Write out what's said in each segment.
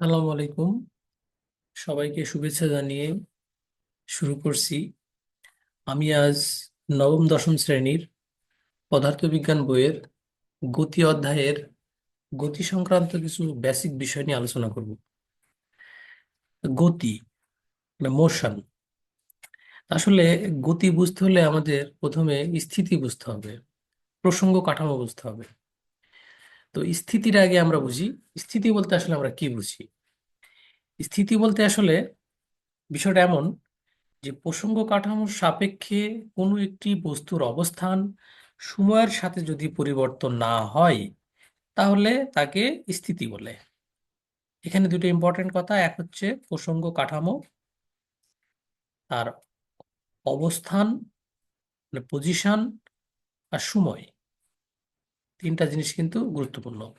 আসসালামু আলাইকুম। সবাইকে শুভেচ্ছা জানিয়ে শুরু করছি। আমি আজ নবম, দশম শ্রেণির পদার্থবিজ্ঞান বইয়ের গতি অধ্যায়ের গতি সংক্রান্ত কিছু বেসিক বিষয় নিয়ে আলোচনা করব। গতি মানে মোশন আসলে গতি বুঝতে হলে আমাদের প্রথমে স্থিতি বুঝতে হবে, প্রসঙ্গ কাঠামো বুঝতে হবে। তো স্থিতির আগে আমরা বুঝি। স্থিতি বলতে আসলে আমরা কি বুঝি? স্থিতি বলতে আসলে বিষয়টা এমন যে প্রসঙ্গ কাঠামোর সাপেক্ষে কোনো একটি বস্তুর অবস্থান সময়ের সাথে যদি পরিবর্তন না হয়, তাহলে তাকে স্থিতি বলে। এখানে দুটো ইম্পর্টেন্ট কথা। এক হচ্ছে প্রসঙ্গ কাঠামো, তার অবস্থান মানে পজিশন আর সময়। তিনটা জিনিস কিন্তু গুরুত্বপূর্ণ।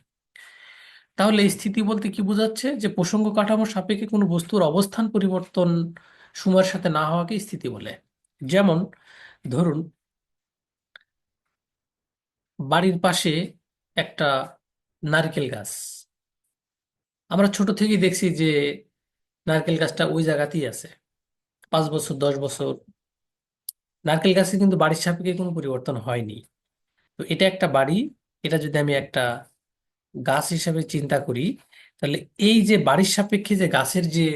তাহলে স্থিতি বলতে কি বোঝাচ্ছে? যে প্রসঙ্গ কাঠামোর সাপেক্ষে কোনো বস্তুর অবস্থান পরিবর্তন সময়ের সাথে না হওয়াকে স্থিতি বলে। যেমন, ধরুন, বাড়ির পাশে একটা নারকেল গাছ। আমরা ছোট থেকেই দেখছি যে নারকেল গাছটা ওই জায়গাতেই আছে। পাঁচ বছর, দশ বছর। নারকেল গাছে কিন্তু বাড়ির সাপেক্ষে কোনো পরিবর্তন হয়নি। তো এটা একটা বাড়ি এটা যদি আমি একটা গাছ হিসাবে চিন্তা করি, তাহলে এই যে বাড়ির সাপেক্ষে যে গাছের যে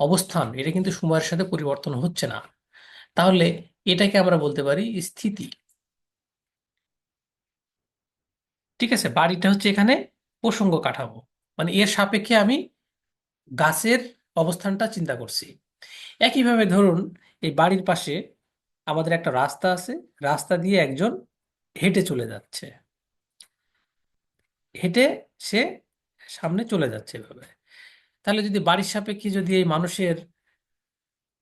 অবস্থান, এটা কিন্তু সময়ের সাথে পরিবর্তন হচ্ছে না। তাহলে এটাকে আমরা বলতে পারি স্থিতি। ঠিক আছে, বাড়িটা হচ্ছে এখানে প্রসঙ্গ কাঠামো। মানে এর সাপেক্ষে আমি গাছের অবস্থানটা চিন্তা করছি। একইভাবে ধরুন, এই বাড়ির পাশে আমাদের একটা রাস্তা আছে। রাস্তা দিয়ে একজন হেঁটে চলে যাচ্ছে। হেঁটে সে সামনে চলে যাচ্ছে এভাবে। তাহলে যদি বাড়ির সাপেক্ষে যদি এই মানুষের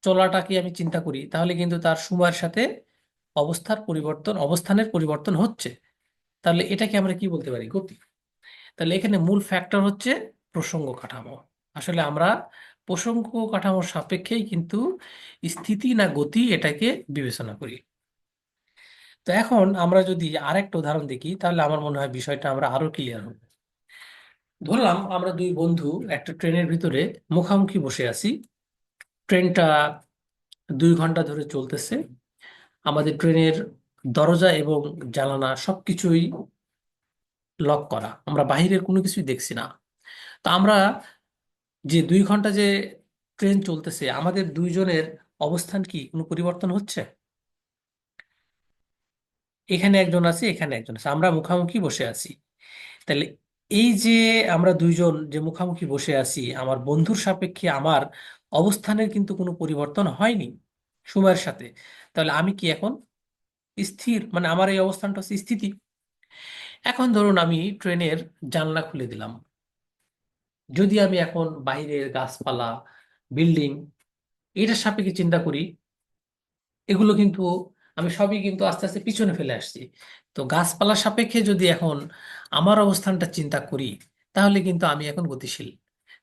চলাটাকে আমি চিন্তা করি, তাহলে কিন্তু তার সময়ের সাথে অবস্থার পরিবর্তন, অবস্থানের পরিবর্তন হচ্ছে। তাহলে এটাকে আমরা কি বলতে পারি? গতি। তাহলে এখানে মূল ফ্যাক্টর হচ্ছে প্রসঙ্গ কাঠামো। আসলে আমরা প্রসঙ্গ কাঠামোর সাপেক্ষেই কিন্তু স্থিতি না গতি এটাকে বিবেচনা করি। তো এখন আমরা যদি আরেকটা উদাহরণ দেখি, তাহলে আমার মনে হয় বিষয়টা আমরা আরও ক্লিয়ার হবে। ধরলাম আমরা দুই বন্ধু একটা ট্রেনের ভিতরে মুখামুখি বসে আছি। ট্রেনটা দুই ঘণ্টা ধরে চলতেছে। আমাদের ট্রেনের দরজা এবং জানালা সবকিছুই লক করা। আমরা বাহিরের কোনো কিছুই দেখছি না। তো আমরা যে দুই ঘণ্টা যে ট্রেন চলতেছে, আমাদের দুইজনের অবস্থান কি? কোনো পরিবর্তন হচ্ছে? এখানে একজন আছে, এখানে একজন আছে। আমরা মুখামুখি বসে আছি। তাহলে এই যে আমরা দুইজন যে মুখামুখি বসে আছি, আমার বন্ধুর সাপেক্ষে আমার অবস্থানের কিন্তু কোনো পরিবর্তন হয়নি সময়ের সাথে। তাহলে আমি কি এখন স্থির? মানে আমার এই অবস্থানটা হচ্ছে স্থিতি। এখন ধরুন আমি ট্রেনের জানলা খুলে দিলাম। যদি আমি এখন বাইরের গাছপালা, বিল্ডিং, এটার সাপেক্ষে চিন্তা করি, এগুলো কিন্তু আমি সবই কিন্তু আস্তে আস্তে পিছনে ফেলে আসছি। তো গাছপালার সাপেক্ষে যদি এখন আমার অবস্থানটা চিন্তা করি, তাহলে কিন্তু আমি এখন গতিশীল।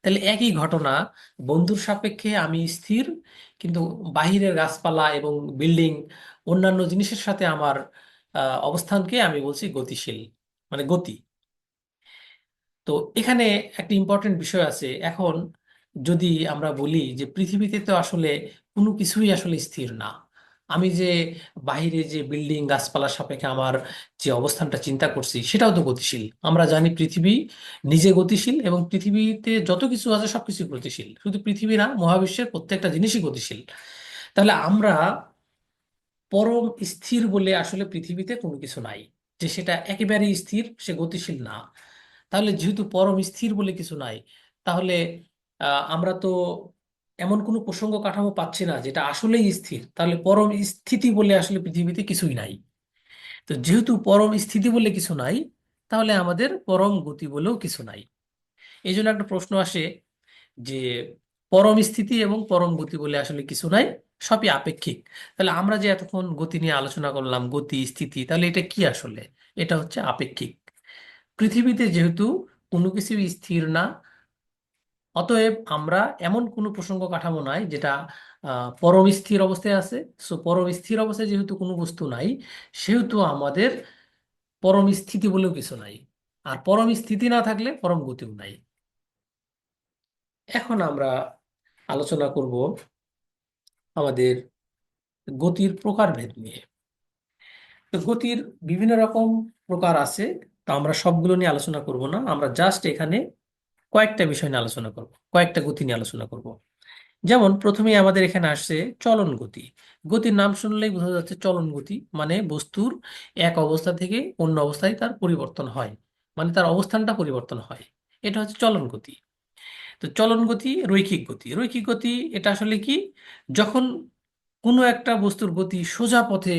তাহলে একই ঘটনা, বন্ধুর সাপেক্ষে আমি স্থির, কিন্তু বাহিরের গাছপালা এবং বিল্ডিং, অন্যান্য জিনিসের সাথে আমার অবস্থানকে আমি বলছি গতিশীল মানে গতি। তো এখানে একটা ইম্পর্টেন্ট বিষয় আছে। এখন যদি আমরা বলি যে পৃথিবীতে তো আসলে কোনো কিছুই আসলে স্থির না। আমি যে বাইরে যে বিল্ডিং গাছপালার সাপেক্ষে আমার যে অবস্থানটা চিন্তা করছি, সেটাও তো গতিশীল। আমরা জানি পৃথিবী নিজে গতিশীল এবং পৃথিবীতে যত কিছু আছে সবকিছু গতিশীল। শুধু পৃথিবী না, মহাবিশ্বের প্রত্যেকটা জিনিসই গতিশীল। তাহলে আমরা পরম স্থির বলে আসলে পৃথিবীতে কোনো কিছু নাই। যে সেটা একেবারেই স্থির, সে গতিশীল না। তাহলে যেহেতু পরম স্থির বলে কিছু নাই, তাহলে আমরা তো এমন কোনো প্রসঙ্গ কাঠামো পাচ্ছি না যেটা আসলেই স্থির। তাহলে পরম স্থিতি বলে আসলে পৃথিবীতে কিছুই নাই। তো যেহেতু পরম স্থিতি বলে কিছু নাই, তাহলে আমাদের পরম গতি বলেও কিছু নাই। এই জন্য একটা প্রশ্ন আসে যে, পরম স্থিতি এবং পরম গতি বলে আসলে কিছু নাই, সবই আপেক্ষিক। তাহলে আমরা যে এতক্ষণ গতি নিয়ে আলোচনা করলাম, গতি, স্থিতি, তাহলে এটা কি আসলে? এটা হচ্ছে আপেক্ষিক। পৃথিবীতে যেহেতু কোনো কিছুই স্থির না অতএব আমরা এমন কোনো প্রসঙ্গ কাঠামো নাই যেটা পরম স্থির অবস্থায় আছে। সো পরম স্থির অবস্থায় যেহেতু কোনো বস্তু নাই, সেহেতু আমাদের পরম স্থিতি বলেও কিছু নাই। আর পরম স্থিতি না থাকলে পরম গতিও নাই। এখন আমরা আলোচনা করব আমাদের গতির প্রকারভেদ নিয়ে। তো গতির বিভিন্ন রকম প্রকার আছে, তো আমরা সবগুলো নিয়ে আলোচনা করব না। আমরা জাস্ট এখানে কয়েকটা বিষয় নিয়ে আলোচনা করব, কয়েকটা গতি নিয়ে আলোচনা করব। যেমন প্রথমেই আমাদের এখানে আসছে চলন গতি। গতির নাম শুনলেই বোঝা যাচ্ছে চলন গতি মানে বস্তুর এক অবস্থা থেকে অন্য অবস্থায় তার পরিবর্তন হয় মানে তার অবস্থানটা পরিবর্তন হয়। এটা হচ্ছে চলন গতি। তো চলন গতি রৈখিক গতি। রৈখিক গতি এটা আসলে কি? যখন কোনো একটা বস্তুর গতি সোজা পথে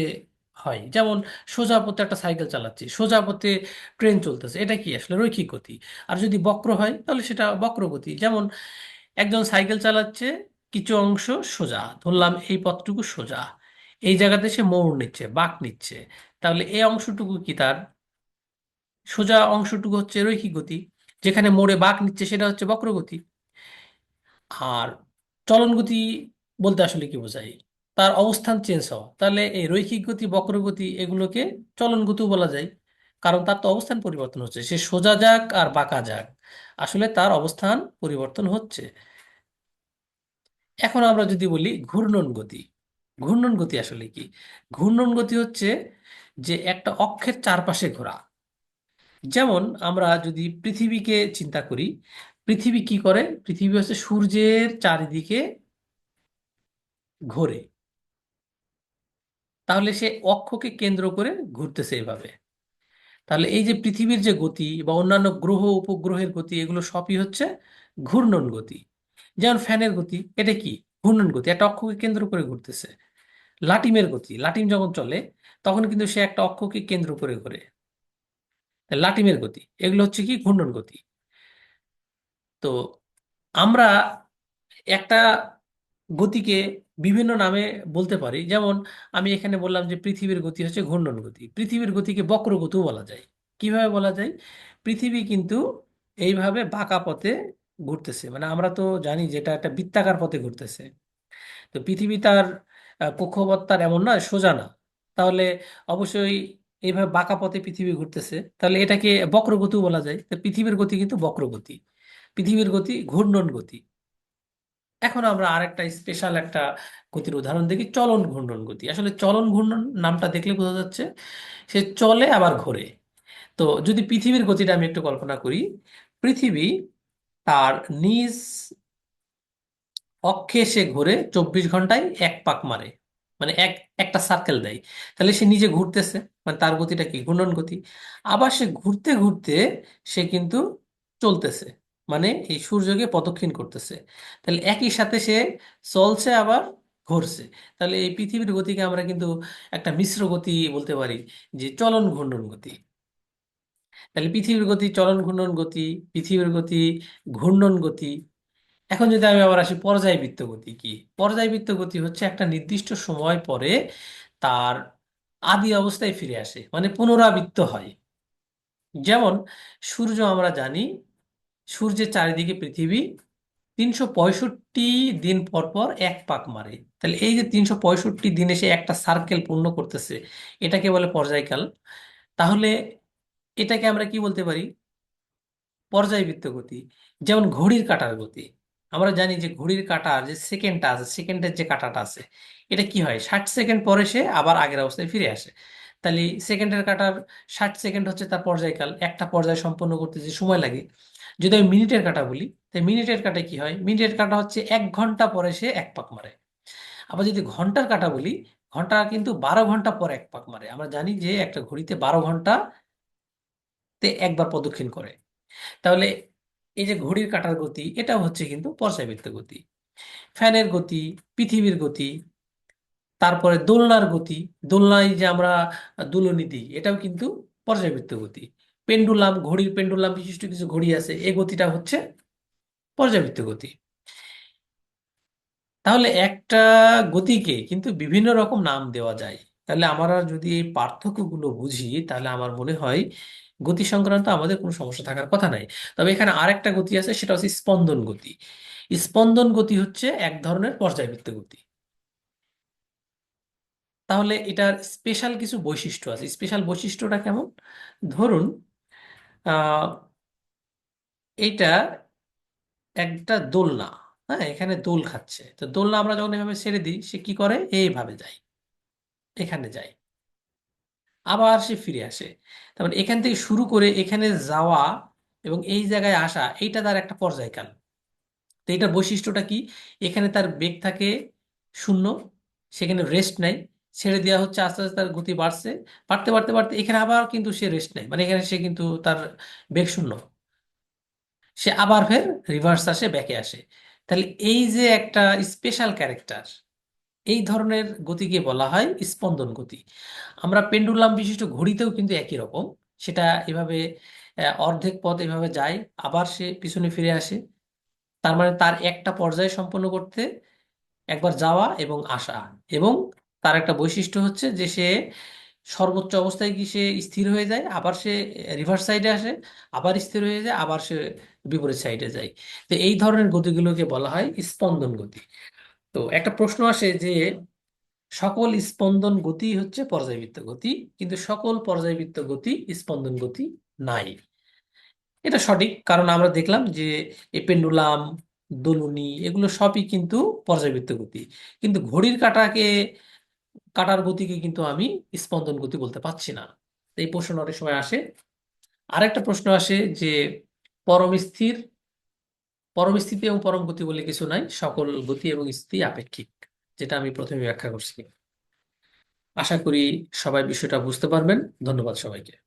হয়। যেমন সোজা পথে একটা সাইকেল চালাচ্ছি, সোজা পথে ট্রেন চলতেছে, এটা কি আসলে রৈখিক গতি? আর যদি বক্র হয়, তাহলে সেটা বক্র গতি। যেমন একজন সাইকেল চালাচ্ছে, কিছু অংশ সোজা, ধরলাম এই পথটুকু সোজা, এই জায়গাতে সে মোড় নিচ্ছে, বাঁক নিচ্ছে, তাহলে এই অংশটুকু কি তার? সোজা অংশটুকু হচ্ছে রৈখিক গতি, যেখানে মোড়ে বাঁক নিচ্ছে সেটা হচ্ছে বক্রগতি আর চলন গতি বলতে আসলে কি বোঝায়? তার অবস্থান চেঞ্জ হওয়া। তাহলে এই রৈখিক গতি বক্রগতি এগুলোকে চলন গতিও বলা যায়। কারণ তার তো অবস্থান পরিবর্তন হচ্ছে। সে সোজা যাক আর বাঁকা যাক। আসলে তার অবস্থান পরিবর্তন হচ্ছে। এখন আমরা যদি বলি ঘূর্ণন গতি। ঘূর্ণন গতি আসলে কি? ঘূর্ণন গতি হচ্ছে যে একটা অক্ষের চারপাশে ঘোরা। যেমন আমরা যদি পৃথিবীকে চিন্তা করি, পৃথিবী কি করে? পৃথিবী হচ্ছে সূর্যের চারিদিকে ঘোরে। তাহলে সে অক্ষকে কেন্দ্র করে ঘুরতেছে এভাবে। তাহলে এই যে পৃথিবীর যে গতি বা অন্যান্য গ্রহ, উপগ্রহের গতি, এগুলো সবই হচ্ছে ঘূর্ণন গতি। যেমন ফ্যানের গতি, এটা কি? ঘূর্ণন গতি। একটা অক্ষকে কেন্দ্র করে ঘুরতেছে। লাটিমের গতি, লাটিম যখন চলে, তখন কিন্তু সে একটা অক্ষকে কেন্দ্র করে ঘোরে। লাটিমের গতি, এগুলো হচ্ছে কি? ঘূর্ণন গতি। তো আমরা একটা গতিকে বিভিন্ন নামে বলতে পারি। যেমন আমি এখানে বললাম যে পৃথিবীর গতি হচ্ছে ঘূর্ণন গতি। পৃথিবীর গতিকে বক্রগতিও বলা যায়। কীভাবে বলা যায়? পৃথিবী কিন্তু এইভাবে বাঁকা পথে ঘুরতেছে। মানে আমরা তো জানি যেটা একটা বৃত্তাকার পথে ঘুরতেছে। তো পৃথিবী তার কক্ষপথ এমন না সোজা না। তাহলে অবশ্যই এইভাবে বাঁকা পথে পৃথিবী ঘুরতেছে। তাহলে এটাকে বক্রগতিও বলা যায়। তো পৃথিবীর গতি কিন্তু বক্রগতি। পৃথিবীর গতি ঘূর্ণন গতি। এখন আমরা আরেকটা স্পেশাল একটা গতির উদাহরণ দেখি, চলন ঘূর্ণন গতি। আসলে চলন ঘূর্ণন নামটা দেখলে বোঝা যাচ্ছে, সে চলে আবার ঘোরে। তো যদি পৃথিবীর গতিটা আমি একটু কল্পনা করি, পৃথিবী তার নিজ অক্ষে সে ঘোরে চব্বিশ ঘন্টায় এক পাক মারে মানে এক, একটা সার্কেল দেয়। তাহলে সে নিজে ঘুরতেছে মানে তার গতিটা কি? ঘূর্ণন গতি। আবার সে ঘুরতে ঘুরতে সে কিন্তু চলতেছে। মানে এই সূর্যকে প্রদক্ষিণ করতেছে। তাহলে একই সাথে সে চলছে আবার ঘুরছে। তাহলে এই পৃথিবীর গতিকে আমরা কিন্তু একটা মিশ্র গতি বলতে পারি যে চলন ঘূর্ণন গতি। তাহলে পৃথিবীর গতি চলন ঘূর্ণন গতি, পৃথিবীর গতি ঘূর্ণন গতি। এখন যদি আমি আবার আসি পর্যায়বৃত্ত গতি কি? পর্যায়বৃত্ত গতি হচ্ছে একটা নির্দিষ্ট সময় পরে তার আদি অবস্থায় ফিরে আসে মানে পুনরাবৃত্ত হয়। যেমন সূর্য আমরা জানি সূর্যের চারিদিকে পৃথিবী, তিনশো পঁয়ষট্টি দিন পর পর এক পাক মারে। তাহলে এই যে তিনশো পঁয়ষট্টি দিনে সে একটা সার্কেল পূর্ণ করতেছে, এটাকে বলে পর্যায়কাল। তাহলে এটাকে আমরা কি বলতে পারি? পর্যায়বৃত্ত গতি, যেমন ঘড়ির কাঁটার গতি। আমরা জানি যে ঘড়ির কাঁটার যে সেকেন্ডটা আছে, সেকেন্ডের যে কাঁটাটা আছে, এটা কি হয়? ষাট সেকেন্ড পরে সে আবার আগের অবস্থায় ফিরে আসে। তাহলে সেকেন্ডের কাটার ষাট সেকেন্ড হচ্ছে তার পর্যায়কাল। একটা পর্যায় সম্পন্ন করতে যে সময় লাগে। যদি আমি মিনিটের কাটা বলি, তাই মিনিটের কাঁটায় কি হয়? মিনিটের কাঁটা হচ্ছে এক ঘণ্টা পরে সে এক পাক মারে। আবার যদি ঘণ্টার কাটা বলি, ঘণ্টা কিন্তু বারো ঘণ্টা পর এক পাক মারে। আমরা জানি যে একটা ঘড়িতে বারো ঘন্টাতে একবার প্রদক্ষিণ করে। তাহলে এই যে ঘড়ির কাটার গতি এটা হচ্ছে কিন্তু পর্যায়বৃত্ত গতি। ফ্যানের গতি, পৃথিবীর গতি তারপরে দোলনার গতি, দোলনায় যে আমরা দুলনি দিই এটাও কিন্তু পর্যায়বৃত্ত গতি। পেন্ডুলাম, ঘড়ির পেন্ডুলাম, বিশিষ্ট কিছু ঘড়ি আছে এই গতিটা হচ্ছে পর্যায়বৃত্ত গতি। তাহলে একটা গতিকে কিন্তু বিভিন্ন রকম নাম দেওয়া যায়। তাহলে আমরা যদি এই পার্থক্যগুলো বুঝি, তাহলে আমার মনে হয় গতি সংক্রান্ত আমাদের কোনো সমস্যা থাকার কথা নাই। তবে এখানে আরেকটা গতি আছে, সেটা হচ্ছে স্পন্দন গতি। স্পন্দন গতি হচ্ছে এক ধরনের পর্যায়বৃত্ত গতি। তাহলে এটার স্পেশাল কিছু বৈশিষ্ট্য আছে। স্পেশাল বৈশিষ্ট্যটা কেমন? ধরুন এটা একটা দোলনা হ্যাঁ এখানে দোল খাচ্ছে। তো দোলনা আমরা যখন এভাবে ছেড়ে দিই, সে কি করে? এইভাবে যায়। এখানে যায়। আবার সে ফিরে আসে। তার মানে এখান থেকে শুরু করে এখানে যাওয়া এবং এই জায়গায় আসা, এইটা তার একটা পর্যায়কাল। তো এটার বৈশিষ্ট্যটা কি? এখানে তার বেগ থাকে শূন্য, সেখানে রেস্ট নাই ছেড়ে দেওয়া হচ্ছে, আস্তে আস্তে তার গতি বাড়ছে। বাড়তে বাড়তে বাড়তে এখানে আবার কিন্তু সে রেস্ট নেয়। মানে এখানে সে কিন্তু তার বেগ শূন্য। সে আবার ফের রিভার্স আসে ব্যাকে আসে। তাহলে এই যে একটা স্পেশাল ক্যারেক্টার এই ধরনের গতিকে বলা হয় স্পন্দন গতি। আমরা পেন্ডুলাম বিশিষ্ট ঘড়িতেও কিন্তু একই রকম। সেটা এভাবে অর্ধেক পথ এভাবে যায়, আবার সে পিছনে ফিরে আসে। তার মানে তার একটা পর্যায়ে সম্পন্ন করতে, একবার যাওয়া এবং আসা। এবং তার একটা বৈশিষ্ট্য হচ্ছে যে, সে সর্বোচ্চ অবস্থায় কি সে স্থির হয়ে যায়, আবার সে রিভার্স সাইডে আসে, আবার স্থির হয়ে যায়, আবার সে বিপরীত সাইডে যায়। তো এই ধরনের গতিগুলোকে বলা হয় স্পন্দন গতি। তো একটা প্রশ্ন আসে যে, সকল স্পন্দন গতি হচ্ছে পর্যায়বৃত্ত গতি, কিন্তু সকল পর্যায়বৃত্ত গতি স্পন্দন গতি নাই। এটা সঠিক, কারণ আমরা দেখলাম যে, এই পেন্ডুলাম, দোলনি, এগুলো সবই কিন্তু পর্যায়বৃত্ত গতি। কিন্তু ঘড়ির কাঁটাকে কাটার গতিকে কিন্তু আমি স্পন্দন গতি বলতে পারছি না। এই প্রশ্ন অনেক সময় আসে। আরেকটা প্রশ্ন আসে যে পরম স্থির, পরম স্থিতি এবং পরম গতি বলে কিছু নাই, সকল গতি এবং স্থিতি আপেক্ষিক, যেটা আমি প্রথমে ব্যাখ্যা করছি। আশা করি সবাই বিষয়টা বুঝতে পারবেন। ধন্যবাদ সবাইকে।